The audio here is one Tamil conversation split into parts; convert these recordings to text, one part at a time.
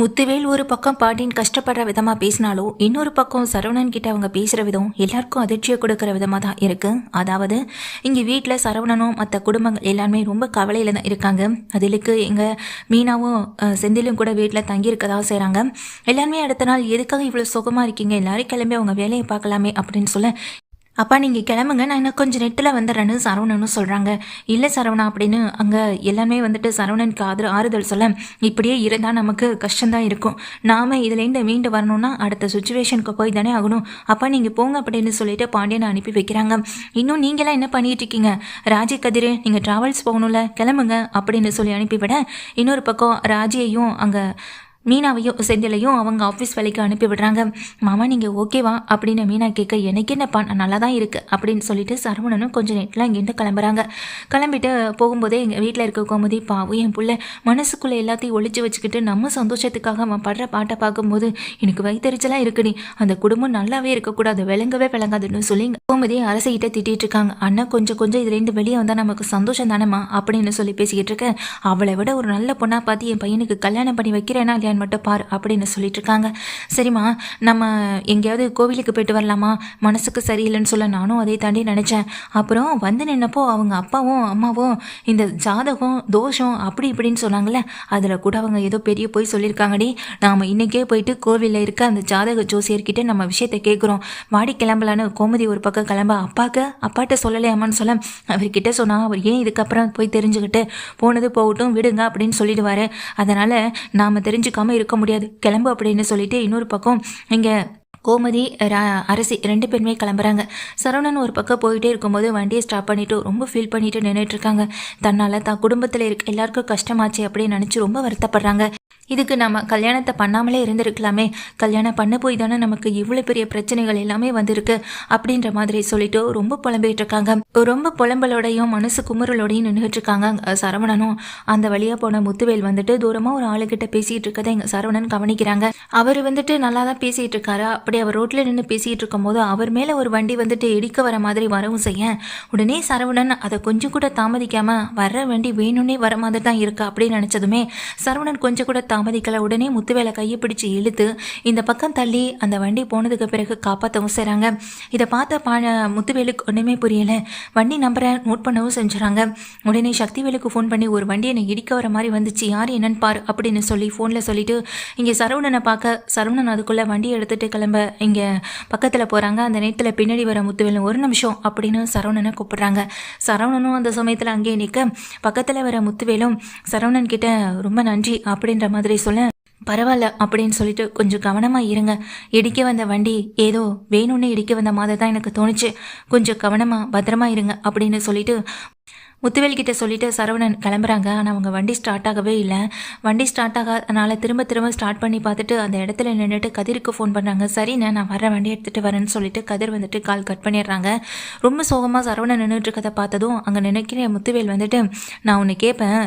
முத்துவேல் ஒரு பக்கம் பாண்டியன் கஷ்டப்படுற விதமாக பேசினாலும் இன்னொரு பக்கம் சரவணன் கிட்ட அவங்க பேசுகிற விதம் எல்லாருக்கும் அதிர்ச்சியை கொடுக்குற விதமாக தான் இருக்குது அதாவது இங்கே வீட்டில் சரவணனும் மற்ற குடும்பங்கள் எல்லாருமே ரொம்ப கவலையில் தான் இருக்காங்க. அதிலுக்கு எங்கள் மீனாவும் செந்திலும் கூட வீட்டில் தங்கியிருக்கதாக செய்கிறாங்க எல்லாருமே அடுத்த நாள் எதுக்காக இவ்வளோ சுகமாக இருக்கீங்க? எல்லாரும் கிளம்பி அவங்க வேலையை பார்க்கலாமே அப்படின்னு சொல்ல அப்பா நீங்கள் கிளம்புங்க. நான் இன்னும் கொஞ்சம் நெட்டில் வந்துடுறேன்னு சரவணனும் சொல்கிறாங்க இல்லை சரவணா அப்படின்னு அங்கே எல்லாமே வந்துட்டு சரவணனுக்கு ஆதர ஆறுதல் சொல்ல இப்படியே இருந்தால் நமக்கு கஷ்டம்தான் இருக்கும். நாம் இதுலேருந்து மீண்டு வரணும்னா அடுத்த சுச்சுவேஷனுக்கு போய் தானே ஆகணும். அப்பா நீங்கள் போங்க அப்படின்னு சொல்லிட்டு பாண்டியனை அனுப்பி வைக்கிறாங்க. இன்னும் நீங்களாம் என்ன பண்ணிட்டு இருக்கீங்க? ராஜி கதிர் நீங்கள் ட்ராவல்ஸ் போகணும்ல. கிளம்புங்க அப்படின்னு சொல்லி அனுப்பிவிட இன்னொரு பக்கம் ராஜியையும் அங்கே மீனாவையும் செந்திலையும் அவங்க ஆஃபீஸ் வேலைக்கு அனுப்பி விடுறாங்க. மாமா நீங்கள் ஓகேவா அப்படின்னு மீனா கேட்க எனக்கு என்னப்பா நான் நல்லா தான் இருக்குது அப்படின்னு சொல்லிட்டு சரவணனும் கொஞ்சம் நேரத்தில் இங்கேருந்து கிளம்புறாங்க. கிளம்பிட்டு போகும்போதே எங்கள் வீட்டில் இருக்க கோமதி பாவும் என் பிள்ளை மனசுக்குள்ளே எல்லாத்தையும் ஒழிச்சு வச்சுக்கிட்டு நம்ம சந்தோஷத்துக்காக அவன் படுற பாட்டை பார்க்கும்போது எனக்கு வயிற்றுச்சலாக இருக்குடி அந்த குடும்பம் நல்லாவே இருக்கக்கூடாது. விளங்கவே விளங்காதுன்னு சொல்லி கோமதியை அரசிகிட்ட திட்டிகிட்டு இருக்காங்க. அண்ணன் கொஞ்சம் கொஞ்சம் இதுலேருந்து வெளியே வந்தால் நமக்கு சந்தோஷம் தானேம்மா? அப்படின்னு சொல்லி பேசிக்கிட்டு இருக்கேன் அவளை விட ஒரு நல்ல பொண்ணாக பார்த்து என் பையனுக்கு கல்யாணம் பண்ணி வைக்கிறேனா இல்லைன்னு மட்டும் பார் அப்படின்னு சொல்லிட்டு இருக்காங்க சரிம்மா நம்ம எங்கேயாவது கோவிலுக்கு போயிட்டு வரலாமா? மனசுக்கு சரியில்லைன்னு சொல்ல நானும் அதை தாண்டி நினச்சேன். அப்புறம் வந்து நின்னப்போ அவங்க அப்பாவும் அம்மாவும் இந்த ஜாதகம் தோஷம் அப்படி இப்படின்னு சொன்னாங்களே அதில் கூட அவங்க ஏதோ பெரிய போய் சொல்லியிருக்காங்கடி. நாம் இன்னைக்கே போயிட்டு கோவிலில் இருக்க அந்த ஜாதக ஜோசியர்கிட்ட நம்ம விஷயத்தை கேட்குறோம் வாடி கிளம்பலான்னு கோமதி ஒரு பக்கம் கிளம்ப அப்பாக்கு அப்பாட்ட சொல்லலையாமான்னு சொல்ல அவர்கிட்ட சொன்னா அவர் ஏன் இதுக்கப்புறம் போய் தெரிஞ்சுக்கிட்டு போனது போகட்டும் விடுங்க அப்படின்னு சொல்லிடுவாரு. நாம் தெரிஞ்சுக்க பார்க்காம இருக்க முடியாது. கிளம்பு அப்படின்னு சொல்லிட்டு இன்னொரு பக்கம் இங்க கோமதி அரசி ரெண்டு பேருமே கிளம்புறாங்க. சரவணன் ஒரு பக்கம் போயிட்டே இருக்கும்போது வண்டியை ஸ்டாப் பண்ணிட்டு ரொம்ப ஃபீல் பண்ணிட்டு நின்றுட்டு இருக்காங்க. தன்னால தான் குடும்பத்தில் இருக்க எல்லாருக்கும் கஷ்டமாச்சு அப்படின்னு நினச்சி ரொம்ப வருத்தப்படுறாங்க. இதுக்கு நம்ம கல்யாணத்தை பண்ணாமலே இருந்திருக்கலாமே. கல்யாணம் பண்ண போய் தானே நமக்கு இவ்வளோ பெரிய பிரச்சனைகள் எல்லாமே வந்திருக்கு அப்படின்ற மாதிரி சொல்லிட்டு ரொம்ப புலம்பிகிட்டு இருக்காங்க. ரொம்ப புலம்பலோடையும் மனசு குமுறலோடையும் நின்றுட்டு இருக்காங்க சரவணனும். அந்த வழியா போன முத்துவேல் வந்துட்டு தூரமாக ஒரு ஆளுகிட்ட பேசிகிட்டு இருக்கதை எங்கள் சரவணன் கவனிக்கிறாங்க. அவர் வந்துட்டு நல்லா தான் பேசிகிட்டு இருக்காரு. அப்படி அவர் ரோட்டில் நின்று பேசிகிட்டு இருக்கும்போது அவர் மேலே ஒரு வண்டி வந்துட்டு இடிக்க வர மாதிரி வரவும் செய்ய. உடனே சரவணன் அதை கொஞ்சம் கூட தாமதிக்காமல் வர்ற வண்டி வேணும்னே வர மாதிரி தான் இருக்கா அப்படின்னு நினச்சதுமே சரவணன் கொஞ்சம் கூட தாமதிக்கல உடனே முத்துவேலை கையை பிடிச்சு இழுத்து இந்த பக்கம் தள்ளி அந்த வண்டி போனதுக்கு பிறகு காப்பாற்றவும் செய்கிறாங்க இதை பார்த்த பா முத்துவேலுக்கு ஒன்றுமே புரியலை. வண்டி நம்பரை நோட் பண்ணவும் செஞ்சுறாங்க. உடனே சக்திவேலுக்கு ஃபோன் பண்ணி ஒரு வண்டி என்னை இடிக்க வர மாதிரி வந்துச்சு. யார் என்னன்னு பாரு அப்படின்னு சொல்லி ஃபோனில் சொல்லிட்டு இங்கே சரவணனை பார்க்க சரவணன் அதுக்குள்ளே வண்டியை எடுத்துகிட்டு கிளம்ப இங்கே பக்கத்தில் போகிறாங்க அந்த நேரத்தில் பின்னாடி வர முத்துவேலும் ஒரு நிமிஷம் அப்படின்னு சரவணனை கூப்பிடுறாங்க. சரவணனும் அந்த சமயத்தில் அங்கேயே நிற்க பக்கத்தில் வர முத்துவேலும் சரவணன் கிட்ட ரொம்ப நன்றி அப்படின்ற மாதிரி சொல்ல பரவாயில்ல அப்படின்னு சொல்லிட்டு கொஞ்சம் கவனமாக இருங்க. இடிக்க வந்த வண்டி ஏதோ வேணும்னு இடிக்க வந்த மாதிரி தான் எனக்கு தோணுச்சு. கொஞ்சம் கவனமாக பத்திரமா இருங்க அப்படின்னு சொல்லிட்டு முத்துவேல் கிட்ட சொல்லிட்டு சரவணன் கிளம்புறாங்க. ஆனால் அவங்க வண்டி ஸ்டார்ட் ஆகவே இல்லை. வண்டி ஸ்டார்ட் ஆகாதனால திரும்ப திரும்ப ஸ்டார்ட் பண்ணி பார்த்துட்டு அந்த இடத்துல நின்றுட்டு கதிருக்கு ஃபோன் பண்ணுறாங்க சரிண்ணே நான் வர வண்டி எடுத்துகிட்டு வரேன்னு சொல்லிட்டு கதிர் வந்துட்டு கால் கட் பண்ணிடுறாங்க. ரொம்ப சோகமாக சரவணன் நின்றுட்டு இருக்கதை பார்த்ததும் அங்கே நினைக்கிற முத்துவேல் வந்துட்டு நான் உன்னை கேட்பேன்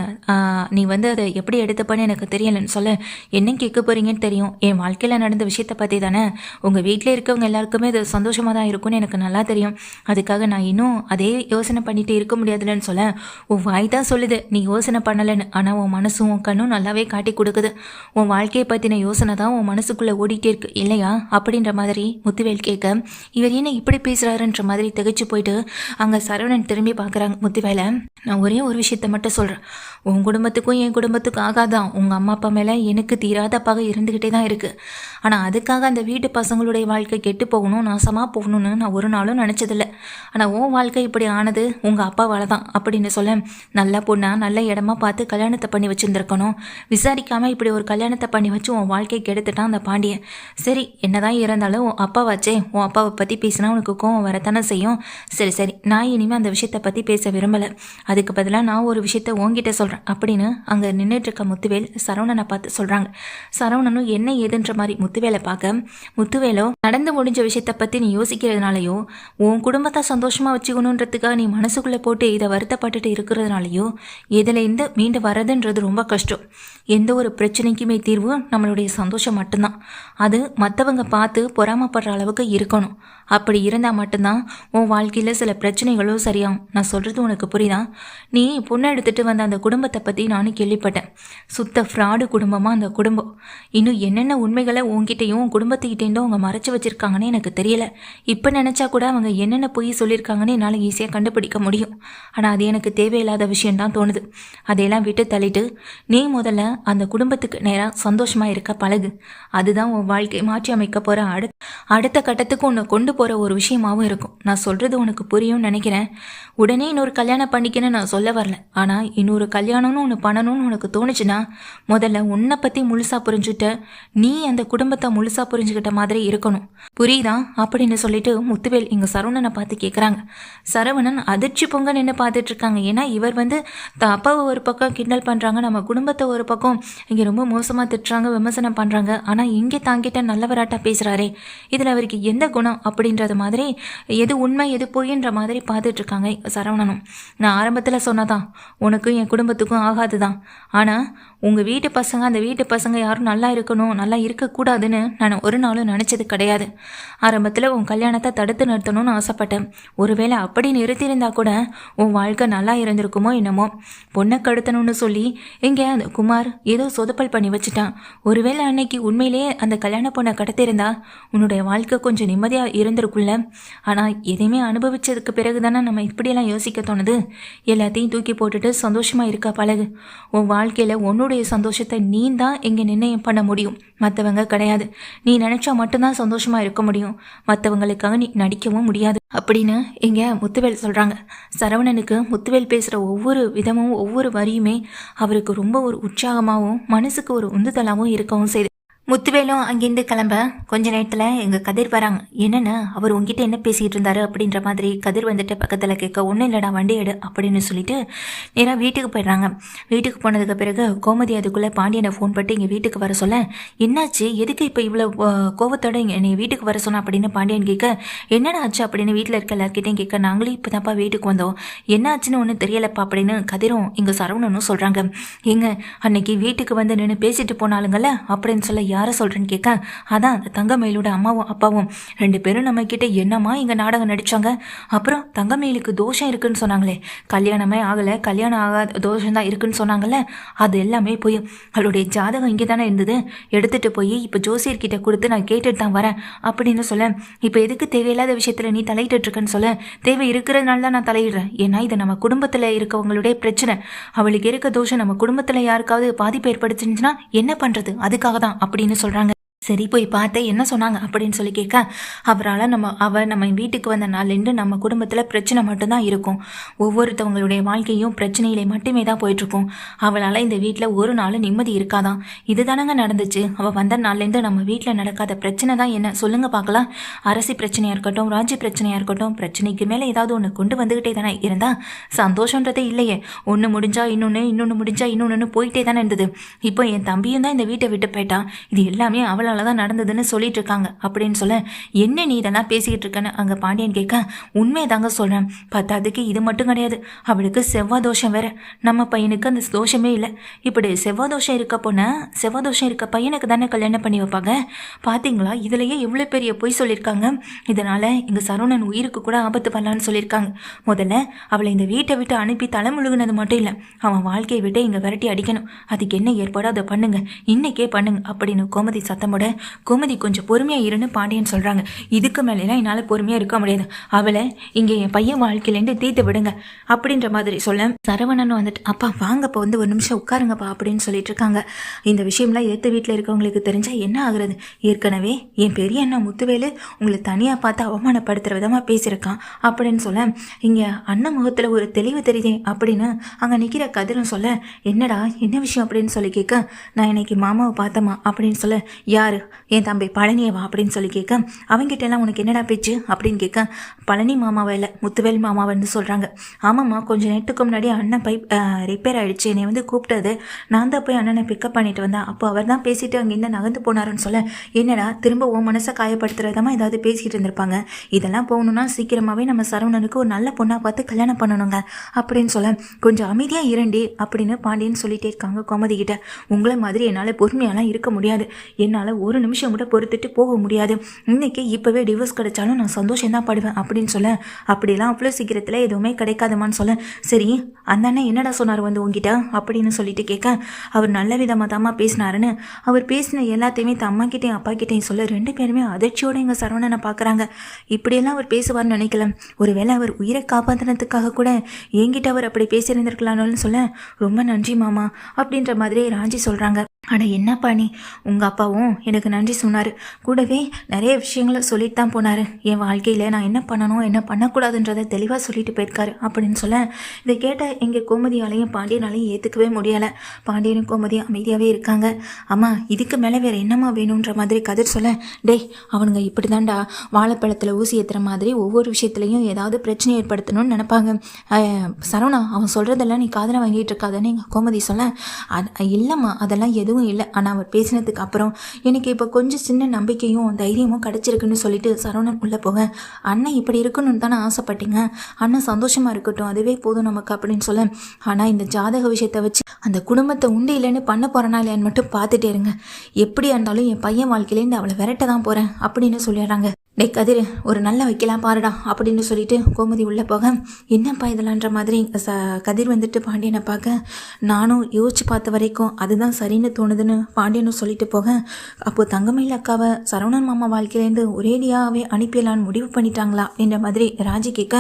நீ வந்து அதை எப்படி எடுத்தப்பன்னு எனக்கு தெரியலன்னு சொல்ல. என்ன கேட்க போறீங்கன்னு தெரியும். என் வாழ்க்கையில் நடந்த விஷயத்தை பற்றி தானே. உங்கள் வீட்டில் இருக்கவங்க எல்லாருக்குமே அது சந்தோஷமாக தான் இருக்கும்னு எனக்கு நல்லா தெரியும். அதுக்காக நான் இன்னும் அதே யோசனை பண்ணிட்டு இருக்க முடியாதுலன்னு சொல்ல உன் வாய் தான் சொல்லுது. நீ யோசனை பண்ணலைன்னு. ஆனால் உன் மனசும் உன் கண்ணும் நல்லாவே காட்டி கொடுக்குது. உன் வாழ்க்கையை பற்றின யோசனை தான் உன் மனசுக்குள்ளே ஓடிட்டே இருக்கு. இல்லையா? அப்படின்ற மாதிரி முத்துவேல் கேட்க இவர் என்ன இப்படி பேசுகிறாருன்ற மாதிரி திகைச்சு போயிட்டு அங்கே சரவணன் திரும்பி பார்க்குறாங்க முத்துவேலை. நான் ஒரே ஒரு விஷயத்த மட்டும் சொல்கிறேன் உன் குடும்பத்துக்கும் என் குடும்பத்துக்கும் ஆகாதான் உங்கள் அம்மா அப்பா மேலே எனக்கு தீராத பகை இருந்துக்கிட்டே தான் இருக்குது ஆனால் அதுக்காக அந்த வீட்டு பசங்களுடைய வாழ்க்கை கெட்டு போகணும் நாசமாக போகணும்னு நான் ஒரு நாளும் நினச்சதில்ல. ஆனால் உன் வாழ்க்கை இப்படி ஆனது உங்கள் அப்பாவால் தான். அப்படி அப்படின்னு சொல்ல நல்ல பொண்ணா நல்ல இடமா பார்த்து கல்யாணத்தை பண்ணி வச்சுருந்துருக்கணும். விசாரிக்காமல் இப்படி ஒரு கல்யாணத்தை பண்ணி வச்சு உன் வாழ்க்கை எடுத்துட்டான் அந்த பாண்டியன். சரி என்னதான் இருந்தாலும் உன் அப்பாவாச்சே உன் அப்பாவை பற்றி பேசினா உனக்கு கோவம் வரத்தானே செய்யும். சரி சரி. நான் இனிமேல் அந்த விஷயத்தை பற்றி பேச விரும்பலை. அதுக்கு பதிலாக நான் ஒரு விஷயத்த உங்ககிட்ட சொல்கிறேன் அப்படின்னு அங்கே நின்றுட்டு இருக்க முத்துவேல் சரவணனை பார்த்து சொல்கிறாங்க சரவணனும் என்ன ஏதுன்ற மாதிரி முத்துவேலை பார்க்க முத்துவேலோ நடந்து முடிஞ்ச விஷயத்தை பற்றி நீ யோசிக்கிறதுனாலயோ உன் குடும்பத்தை சந்தோஷமாக வச்சுக்கணுன்றதுக்காக நீ மனசுக்குள்ளே போட்டு இதை வருத்த இருக்கிறதுனாலயோ இருக்கிறதுனாலையும் இருந்து மீண்டு வர்றதுன்றது ரொம்ப கஷ்டம். எந்த ஒரு பிரச்சனைக்குமே தீர்வு நம்மளுடைய சந்தோஷம் மட்டும்தான். அது மற்றவங்க பார்த்து பொறாமப்படுற அளவுக்கு இருக்கணும். அப்படி இருந்தால் மட்டும்தான் உன் வாழ்க்கையில் சில பிரச்சனைகளும் சரியாகும் நான் சொல்கிறது உனக்கு புரியுதா? நீ பொண்ணை எடுத்துகிட்டு வந்த அந்த குடும்பத்தை பற்றி நானும் கேள்விப்பட்டேன். சுத்த ஃப்ராடு குடும்பமாக அந்த குடும்பம். இன்னும் என்னென்ன உண்மைகளை உங்ககிட்டையும் உன் குடும்பத்துக்கிட்டேருந்தும் அவங்க மறைச்சி வச்சுருக்காங்கன்னு எனக்கு தெரியல. இப்போ நினச்சா கூட அவங்க என்னென்ன பொய் சொல்லியிருக்காங்கன்னு என்னால் ஈஸியாக கண்டுபிடிக்க முடியும். ஆனால் அது எனக்கு தேவையில்லாத விஷயம்தான் தோணுது. அதையெல்லாம் விட்டு தள்ளிட்டு நீ முதல்ல அந்த குடும்பத்துக்கு நேராக சந்தோஷமாக இருக்க பழகு. அதுதான் உன் வாழ்க்கையை மாற்றி அமைக்க போகிற அடுத்த அடுத்த கட்டத்துக்கு உன்னை கொண்டு போகிற ஒரு விஷயமாகவும் இருக்கும். நான் சொல்கிறது உனக்கு புரியும்னு நினைக்கிறேன். உடனே இன்னொரு கல்யாணம் பண்ணிக்கன்னு நான் சொல்ல வரல. ஆனால் இன்னொரு கல்யாணம்னு ஒன்று பண்ணணும்னு உனக்கு தோணுச்சுன்னா முதல்ல உன்னை பற்றி முழுசாக புரிஞ்சுட்டு நீ அந்த குடும்பத்தை முழுசாக புரிஞ்சுக்கிட்ட மாதிரி இருக்கணும். புரியுதா? அப்படின்னு சொல்லிட்டு முத்துவேல் இங்கே சரவணனை பார்த்து கேட்குறாங்க சரவணன் அதிர்ச்சி பொங்க நின்று பார்த்துட்டு இருக்காங்க. ஏன்னா இவர் வந்து த அப்பாவை ஒரு பக்கம் கிண்டல் பண்ணுறாங்க நம்ம குடும்பத்தை ஒரு பக்கம் இங்கே ரொம்ப மோசமாக திட்டுறாங்க விமர்சனம் பண்ணுறாங்க ஆனால் இங்கே தாங்கிட்ட நல்லவராட்டா பேசுகிறாரே இதில் அவருக்கு எந்த குணம் அப்படின்றது மாதிரி எது உண்மை எது பொய்ன்ற மாதிரி பார்த்துட்ருக்காங்க சரவணனும். நான் ஆரம்பத்தில் சொன்னதான் உனக்கும் என் குடும்பத்துக்கும் ஆகாது தான் ஆனால் உங்கள் வீட்டு பசங்க அந்த வீட்டு பசங்க யாரும் நல்லா இருக்கணும் நல்லா இருக்கக்கூடாதுன்னு நான் ஒரு நாளும் நினச்சது கிடையாது. ஆரம்பத்தில் உன் கல்யாணத்தை தடுத்து நிறுத்தணும்னு ஆசைப்பட்டேன். ஒருவேளை அப்படி நிறுத்தியிருந்தா கூட உன் வாழ்க்கை நல்லா இருந்திருக்குமோ என்னமோ. பொண்ணை கடுத்தணும்னு சொல்லி இங்கே அந்த குமார் ஏதோ சொதப்பல் பண்ணி வச்சுட்டான். ஒருவேளை அன்னைக்கு உண்மையிலேயே அந்த கல்யாண பொண்ணை கடத்திருந்தா உன்னுடைய வாழ்க்கை கொஞ்சம் நிம்மதியாக இருந்திருக்குல்ல ஆனால் எதையுமே அனுபவிச்சதுக்கு பிறகு தானே நம்ம இப்படியெல்லாம் யோசிக்க தோணுது? எல்லாத்தையும் தூக்கி போட்டுட்டு சந்தோஷமாக இருக்கா பழகு. உன் வாழ்க்கையில் உன்னுடைய சந்தோஷத்தை நீ தான் இங்கே நிர்ணயம் பண்ண முடியும். மற்றவங்க கிடையாது. நீ நினச்சா மட்டும்தான் சந்தோஷமாக இருக்க முடியும். மற்றவங்களுக்காக நீ நடிக்கவும் முடியாது. அப்படின்னு இங்கே முத்துவேல் சொல்கிறாங்க சரவணனுக்கு முத்துவேல் பேசுகிற ஒவ்வொரு விதமும் ஒவ்வொரு வரியுமே அவருக்கு ரொம்ப ஒரு உற்சாகமாகவும் மனசுக்கு ஒரு உந்துதலாகவும் இருக்கவும் செய்யுது முத்துவேலும் அங்கேருந்து கிளம்ப கொஞ்ச நேரத்தில் எங்கள் கதிர் வராங்க. என்னென்ன அவர் உங்ககிட்ட என்ன பேசிகிட்டு இருந்தாரு அப்படின்ற மாதிரி கதிர் வந்துட்டு பக்கத்தில் கேட்க ஒன்றும் இல்லைடா வண்டி எடு அப்படின்னு சொல்லிட்டு நேராக வீட்டுக்கு போயிடுறாங்க. வீட்டுக்கு போனதுக்கு பிறகு கோமதி அதுக்குள்ளே பாண்டியனை ஃபோன் பண்ணி இங்கே வீட்டுக்கு வர சொல்ல. என்னாச்சு? எதுக்கு இப்போ இவ்வளோ கோவத்தோட இங்கே நீ வீட்டுக்கு வர சொன்ன? அப்படின்னு பாண்டியன் கேட்க என்னடா ஆச்சு? அப்படின்னு வீட்டில் இருக்க எல்லாருக்கிட்டையும் கேட்க நாங்களும் இப்போ தான்ப்பா வீட்டுக்கு வந்தோம். என்ன ஆச்சுன்னு ஒன்றும் தெரியலப்பா அப்படின்னு கதிரும் இங்கே சரவணனும் சொல்கிறாங்க எங்க அன்னைக்கு வீட்டுக்கு வந்து நின்று பேசிட்டு போனாலுங்கள்ல அப்படின்னு சொல்ல யாரை சொல்கிறேன்னு கேட்க அதான் அந்த தங்கமயிலோட அம்மாவும் அப்பாவும். ரெண்டு பேரும் நம்ம கிட்ட என்னம்மா இங்கே நாடகம் நடித்தாங்க அப்புறம் தங்கமயிலுக்கு தோஷம் இருக்குன்னு சொன்னாங்களே. கல்யாணமே ஆகலை கல்யாணம் ஆகாத தோஷம் தான் இருக்குன்னு சொன்னாங்கல்ல? அது எல்லாமே போய் அவளுடைய ஜாதகம் இங்கே தானே இருந்தது? எடுத்துகிட்டு போய் இப்போ ஜோசியர்கிட்ட கொடுத்து நான் கேட்டுட்டு தான் வரேன். அப்படின்னு சொல்ல இப்போ எதுக்கு தேவையில்லாத விஷயத்தில் நீ தலையிட்டுருக்கேன்னு சொல்ல? தேவை இருக்கிறதுனால தான் நான் தலையிடுறேன். ஏன்னா இது நம்ம குடும்பத்தில் இருக்கவங்களுடைய பிரச்சனை. அவளுக்கு இருக்க தோஷம் நம்ம குடும்பத்தில் யாருக்காவது பாதிப்பு ஏற்படுத்துச்சுன்னா என்ன பண்ணுறது அதுக்காக தான் அப்படி அப்படின்னு சொல்கிறாங்க சரி போய் பார்த்தேன் என்ன சொன்னாங்க அப்படின்னு சொல்லி கேட்க அவரால் நம்ம அவள் நம்ம வீட்டுக்கு வந்த நாள்லேருந்து நம்ம குடும்பத்தில் பிரச்சனை மட்டும்தான் இருக்கும். ஒவ்வொருத்தவங்களுடைய வாழ்க்கையும் பிரச்சனையிலே மட்டுமே தான் போயிட்டுருக்கும். அவளால் இந்த வீட்டில் ஒரு நாள் நிம்மதி இருக்காதான். இது தானங்க நடந்துச்சு. அவள் வந்த நாள்லேருந்து நம்ம வீட்டில் நடக்காத பிரச்சனை தான் என்ன? சொல்லுங்க பார்க்கலாம். அரசி பிரச்சனையாக இருக்கட்டும் ராஜ்ய பிரச்சனையாக இருக்கட்டும் பிரச்சனைக்கு மேலே ஏதாவது ஒன்று கொண்டு வந்துக்கிட்டே தானே இருந்தா? சந்தோஷன்றதே இல்லையே. ஒன்று முடிஞ்சா இன்னொன்று இன்னொன்று முடிஞ்சா இன்னொன்று போயிட்டே தானே இருந்தது. இப்போ என் தம்பியும் தான் இந்த வீட்டை விட்டு போயிட்டான். இது எல்லாமே அவளால் அதனால தான் நடந்ததுன்னு சொல்லிட்டு இருக்காங்க அப்படின்னு சொல்ல என்ன நீ இதெல்லாம் பேசிக்கிட்டு இருக்கேன்னு? அங்கே பாண்டியன் கேட்க உண்மையை தாங்க சொல்கிறேன் பத்தாதுக்கு இது மட்டும் கிடையாது. அவளுக்கு செவ்வாய் தோஷம் வேற. நம்ம பையனுக்கு அந்த தோஷமே இல்லை. இப்படி செவ்வாய் தோஷம் இருக்க பொண்ண செவ்வாய் தோஷம் இருக்க பையனுக்கு தானே கல்யாணம் பண்ணி வைப்பாங்க? பார்த்தீங்களா இதுலயே இவ்வளோ பெரிய பொய் சொல்லியிருக்காங்க இதனால இங்கே சரவணன் உயிருக்கு கூட ஆபத்து பண்ணலான்னு சொல்லியிருக்காங்க முதல்ல அவளை இந்த வீட்டை விட்டு அனுப்பி தலைமுழுகுனது மட்டும் இல்லை அவன் வாழ்க்கையை விட்டு இங்கே விரட்டி அடிக்கணும். அதுக்கு என்ன ஏற்பாடோ? அதை பண்ணுங்க. இன்னைக்கே பண்ணுங்க. அப்படின்னு கோமதி சத்தமோட கோமதி கொஞ்சம் பொறுமையாக இருன்னு பாண்டியன் சொல்கிறாங்க இதுக்கு மேலாம் என்னால் பொறுமையாக இருக்க முடியாது. அவளை இங்கே என் பையன் வாழ்க்கையிலேருந்து தீர்த்து விடுங்க அப்படின்ற மாதிரி சொல்ல சரவணன் வந்துட்டு அப்பா வாங்கப்பா வந்து ஒரு நிமிஷம் உட்காருங்கப்பா அப்படின்னு சொல்லிட்டு இருக்காங்க. இந்த விஷயம்லாம் எடுத்த வீட்டில் இருக்கவங்களுக்கு தெரிஞ்சால் என்ன ஆகுறது? ஏற்கனவே என் பெரிய அண்ணா முத்துவேலு உங்களை தனியாக பார்த்து அவமானப்படுத்துகிற விதமாக பேசியிருக்கான் அப்படின்னு சொல்ல இங்கே அண்ணன் முகத்தில் ஒரு தெளிவு தெரியுதே அப்படின்னு அங்கே நிற்கிற கதிரும் சொல்ல என்னடா என்ன விஷயம்? அப்படின்னு சொல்லி கேட்க நான் இன்னைக்கு மாமாவை பார்த்தம்மா அப்படின்னு சொல்ல யார்? பாரு என் தம்பி பழனியவா அப்படின்னு சொல்லி கேட்க அவங்ககிட்ட எல்லாம் உனக்கு என்னடா பேச்சு? அப்படின்னு கேட்க பழனி மாமாவை இல்லை முத்துவேல் மாமாவன்னு சொல்கிறாங்க ஆமாம்மா கொஞ்சம் நேரத்துக்கு முன்னாடி அண்ணன் பைப் ரிப்பேர் ஆயிடுச்சு. என்னை வந்து கூப்பிட்டது. நான் தான் போய் அண்ணனை பிக்கப் பண்ணிட்டு வந்தேன். அப்போ அவர் தான் பேசிட்டு அங்கேருந்து நகர்ந்து போனாருன்னு சொல்ல என்னடா திரும்ப உன் மனசை காயப்படுத்துறதமா ஏதாவது பேசிக்கிட்டு இருந்திருப்பாங்க? இதெல்லாம் போகணுன்னா சீக்கிரமாகவே நம்ம சரவணனுக்கு ஒரு நல்ல பொண்ணாக பார்த்து கல்யாணம் பண்ணணுங்க அப்படின்னு சொல்ல கொஞ்சம் அமைதியாக இரண்டி அப்படின்னு பாண்டியன் சொல்லிட்டே இருக்காங்க கோமதி கிட்ட உங்களை மாதிரி என்னால் பொறுமையெல்லாம் இருக்க முடியாது. என்னால் ஒரு நிமிஷம் கூட பொறுத்துட்டு போக முடியாது. இன்னைக்கு இப்போவே டிவோர்ஸ் கிடைச்சாலும் நான் சந்தோஷம் தான் படுவேன் அப்படின்னு சொல்ல. அப்படிலாம் அவ்வளோ சீக்கிரத்தில் எதுவுமே கிடைக்காதமான்னு சொல்ல. சரி அந்த அண்ணன் என்னடா சொன்னார் வந்து உங்ககிட்ட அப்படின்னு சொல்லிட்டு கேட்க அவர் நல்ல விதமாக தாம்மா பேசினாருன்னு. அவர் பேசின எல்லாத்தையுமே அம்மா கிட்டேயும் அப்பா கிட்டேயும் சொல்ல ரெண்டு பேருமே அதிர்ச்சியோடு எங்கள் சரவணனை பார்க்குறாங்க இப்படியெல்லாம் அவர் பேசுவார்னு நினைக்கல. ஒருவேளை அவர் உயிரை காப்பாற்றினதுக்காக கூட என்கிட்ட அவர் அப்படி பேசியிருந்திருக்கலாம்னு சொல்ல ரொம்ப நன்றி மாமா அப்படின்ற மாதிரி ராஞ்சி சொல்கிறாங்க ஆனால் என்னப்பா நீ உங்கள் அப்பாவும் எனக்கு நன்றி சொன்னார். கூடவே நிறைய விஷயங்களை சொல்லிட்டு தான் போனார். என் வாழ்க்கையில் நான் என்ன பண்ணணும் என்ன பண்ணக்கூடாதுன்றதை தெளிவாக சொல்லிட்டு போயிருக்காரு அப்படின்னு சொல்ல இதை கேட்ட எங்கள் கோமதியாலையும் பாண்டியனாலையும் ஏற்றுக்கவே முடியலை. பாண்டியனும் கோமதியும் அமைதியாகவே இருக்காங்க. அம்மா இதுக்கு மேலே வேறு என்னம்மா வேணுன்ற மாதிரி கதிர் சொல்ல டேய் அவனுங்க இப்படி தான்டா வாழைப்பழத்தில் ஊசி ஏற்றுற மாதிரி ஒவ்வொரு விஷயத்துலையும் ஏதாவது பிரச்சனை ஏற்படுத்தணும்னு நினைப்பாங்க. சரவணா அவன் சொல்கிறதெல்லாம் நீ காதலை வாங்கிட்டு இருக்காதுன்னு எங்கள் கோமதி சொல்ல அது இல்லைம்மா அதெல்லாம் எதுவும் இல்லை. ஆனால் அவர் பேசினதுக்கு அப்புறம் எனக்கு இப்போ கொஞ்சம் சின்ன நம்பிக்கையும் தைரியமும் கிடச்சிருக்குன்னு சொல்லிட்டு சரவணன் உள்ளே போக அண்ணன் இப்படி இருக்கணும்னு தானே ஆசைப்பட்டீங்க. அண்ணன் சந்தோஷமாக இருக்கட்டும். அதுவே போதும் நமக்கு அப்படின்னு சொல்ல ஆனால் இந்த ஜாதக விஷயத்தை வச்சு அந்த குடும்பத்தை உண்டு இல்லைன்னு பண்ண போகிறனா இல்லையான்னு மட்டும் பார்த்துட்டே இருங்க. எப்படியா இருந்தாலும் என் பையன் வாழ்க்கையிலேருந்து அவளை விரட்ட தான் போகிறேன் அப்படின்னு சொல்லிடுறாங்க. டே கதிர் ஒரு நல்ல வைக்கலாம் பாருடா அப்படின்னு சொல்லிட்டு கோமதி உள்ளே போக என்னப்பா இதெல்லான்ற மாதிரி? ச கதிர் வந்துட்டு பாண்டியனை பார்க்க நானும் யோசிச்சு பார்த்த வரைக்கும் அதுதான் சரின்னு தோணுதுன்னு பாண்டியனும் சொல்லிட்டு போக அப்போது தங்கமயில் அக்காவை சரவணன் மாமா வாழ்க்கையிலேருந்து ஒரேடியாகவே அனுப்பிடலான்னு முடிவு பண்ணிட்டாங்களா? என்ற மாதிரி ராஜி கேட்க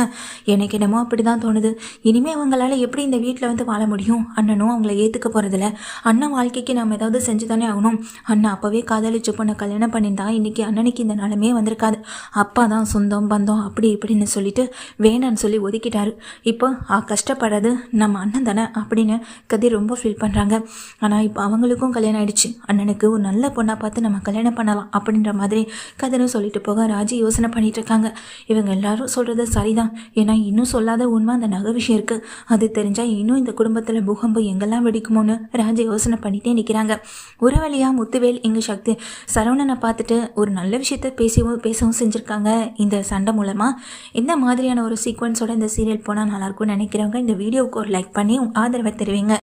எனக்கு என்னமோ அப்படி தான் தோணுது. இனிமேல் அவங்களால எப்படி இந்த வீட்டில் வந்து வாழ முடியும்? அண்ணனும் அவங்கள ஏற்றுக்க போகிறதில்ல அண்ணன் வாழ்க்கைக்கு நம்ம ஏதாவது செஞ்சு தானே ஆகணும். அண்ணன் அப்போவே காதலிச்சு பொண்ணை கல்யாணம் பண்ணியிருந்தா இன்னைக்கு அண்ணனுக்கு இந்த நிலமே வந்திருக்காது. அப்பா தான் சொந்தம் பந்தம் அப்படி இப்படின்னு சொல்லிட்டு வேணான்னு சொல்லி ஒதுக்கிட்டாரு. இப்போ ஆ, கஷ்டப்படுறது நம்ம அண்ணன் தானே அப்படின்னு கதிர் ரொம்ப ஃபீல் பண்ணுறாங்க ஆனால் இப்போ அவங்களுக்கும் கல்யாணம் ஆயிடுச்சு. அண்ணனுக்கு ஒரு நல்ல பொண்ணாக பார்த்து நம்ம கல்யாணம் பண்ணலாம் அப்படின்ற மாதிரி கதிரும் சொல்லிட்டு போக ராஜி யோசனை பண்ணிட்டு இருக்காங்க. இவங்க எல்லாரும் சொல்கிறது சரிதான். ஏன்னா இன்னும் சொல்லாத உண்மை அந்த நகை விஷயம் இருக்குது அது தெரிஞ்சால் இன்னும் இந்த குடும்பத்தில் பூகம்பம் எங்கெல்லாம் வெடிக்குமோன்னு ராஜி யோசனை பண்ணிட்டே நிற்கிறாங்க ஒரு வழியாக முத்துவேல் எங்கள் சக்தி சரவணனை பார்த்துட்டு ஒரு நல்ல விஷயத்த பேசவும் பேசவும் செஞ்சுருக்காங்க. இந்த சண்டை மூலமாக இந்த மாதிரியான ஒரு சீக்வன்ஸோட இந்த சீரியல் போனால் நல்லாயிருக்கும்னு நினைக்கிறவங்க இந்த வீடியோவுக்கு ஒரு லைக் பண்ணி ஆதரவை தெரிவிங்க.